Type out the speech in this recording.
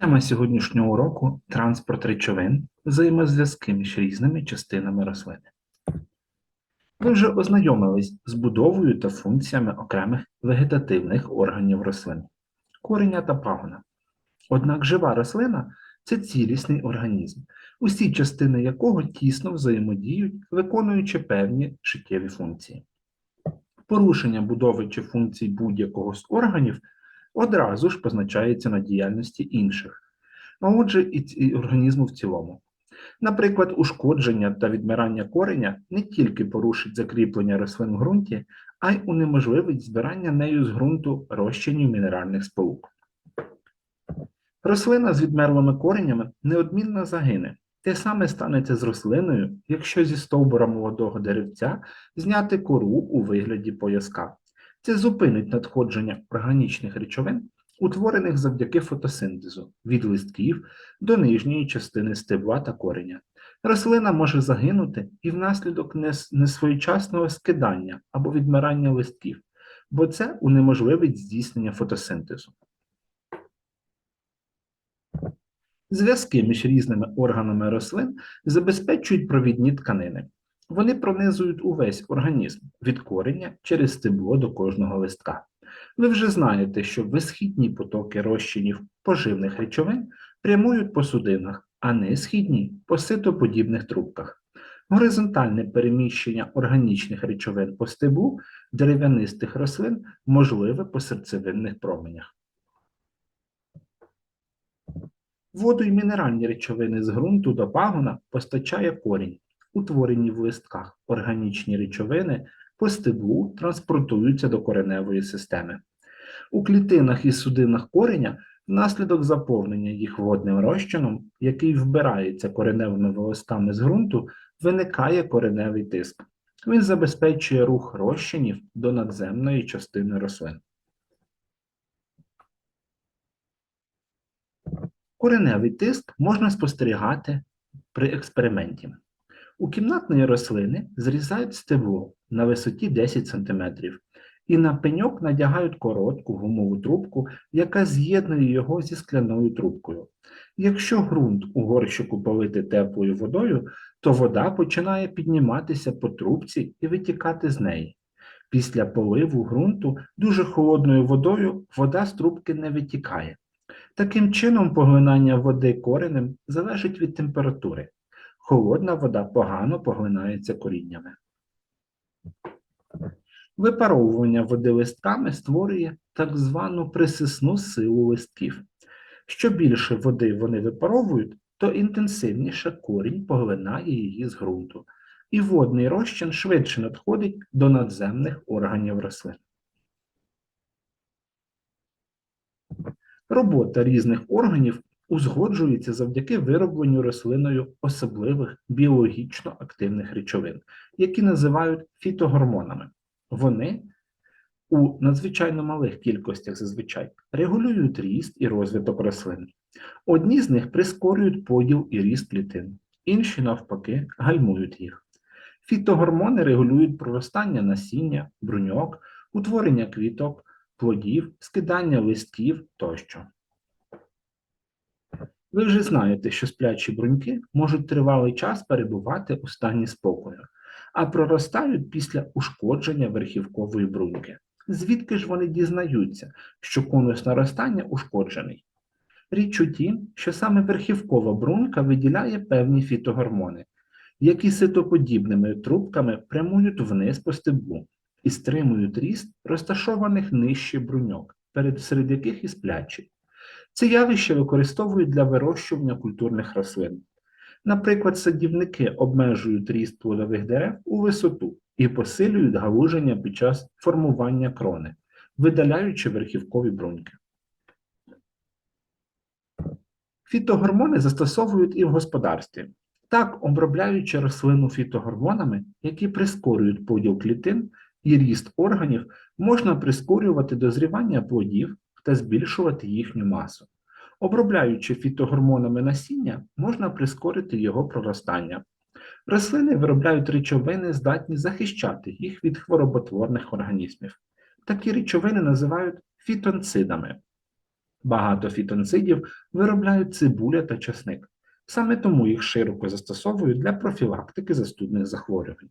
Тема сьогоднішнього уроку транспорт речовин, взаємозв'язки між різними частинами рослини. Ви вже ознайомились з будовою та функціями окремих вегетативних органів рослин кореня та пагона. Однак жива рослина це цілісний організм, усі частини якого тісно взаємодіють, виконуючи певні життєві функції. Порушення будови чи функцій будь-якого з органів одразу ж позначається на діяльності інших, а отже, і організму в цілому. Наприклад, ушкодження та відмирання кореня не тільки порушить закріплення рослин в ґрунті, а й унеможливить збирання нею з ґрунту розчинів мінеральних сполук. Рослина з відмерлими коренями неодмінно загине. Те саме станеться з рослиною, якщо зі стовбура молодого деревця зняти кору у вигляді пояска. Це зупинить надходження органічних речовин, утворених завдяки фотосинтезу від листків до нижньої частини стебла та кореня. Рослина може загинути і внаслідок нес- несвоєчасного скидання або відмирання листків, бо це унеможливить здійснення фотосинтезу. Зв'язки між різними органами рослин забезпечують провідні тканини. Вони пронизують увесь організм від корення через стебло до кожного листка. Ви вже знаєте, що висхідні потоки розчинів поживних речовин прямують по судинах, а несхідні по ситоподібних трубках. Горизонтальне переміщення органічних речовин по стеблу дерев'янистих рослин можливе по серцевинних променях. Воду і мінеральні речовини з ґрунту до пагона постачає корінь. Утворені в листках органічні речовини по стеблу транспортуються до кореневої системи. У клітинах і судинах кореня внаслідок заповнення їх водним розчином, який вбирається кореневими волосками з ґрунту, виникає кореневий тиск. Він забезпечує рух розчинів до надземної частини рослин. Кореневий тиск можна спостерігати при експерименті. У кімнатної рослини зрізають стебло на висоті 10 см і на пеньок надягають коротку гумову трубку, яка з'єднує його зі скляною трубкою. Якщо ґрунт у горщику полити теплою водою, то вода починає підніматися по трубці і витікати з неї. Після поливу ґрунту дуже холодною водою вода з трубки не витікає. Таким чином, поглинання води коренем залежить від температури. Холодна вода погано поглинається коріннями. Випаровування води листками створює так звану присисну силу листків. Що більше води вони випаровують, то інтенсивніше корінь поглинає її з ґрунту, і водний розчин швидше надходить до надземних органів рослин. Робота різних органів узгоджується завдяки виробленню рослиною особливих біологічно активних речовин, які називають фітогормонами. Вони у надзвичайно малих кількостях зазвичай регулюють ріст і розвиток рослин. Одні з них прискорюють поділ і ріст клітин, інші, навпаки, гальмують їх. Фітогормони регулюють проростання насіння, бруньок, утворення квіток, плодів, скидання листків тощо. Ви вже знаєте, що сплячі бруньки можуть тривалий час перебувати у стані спокою, а проростають після ушкодження верхівкової бруньки. Звідки ж вони дізнаються, що конус наростання ушкоджений? Річ у тім, що саме верхівкова брунька виділяє певні фітогормони, які ситоподібними трубками прямують вниз по стеблу і стримують ріст розташованих нижче бруньок, серед яких і сплячі. Це явище використовують для вирощування культурних рослин. Наприклад, садівники обмежують ріст плодових дерев у висоту і посилюють галуження під час формування крони, видаляючи верхівкові бруньки. Фітогормони застосовують і в господарстві. Так, обробляючи рослину фітогормонами, які прискорюють поділ клітин і ріст органів, можна прискорювати дозрівання плодів та збільшувати їхню масу. Обробляючи фітогормонами насіння, можна прискорити його проростання. Рослини виробляють речовини, здатні захищати їх від хвороботворних організмів. Такі речовини називають фітонцидами. Багато фітонцидів виробляють цибуля та часник. Саме тому їх широко застосовують для профілактики застудних захворювань.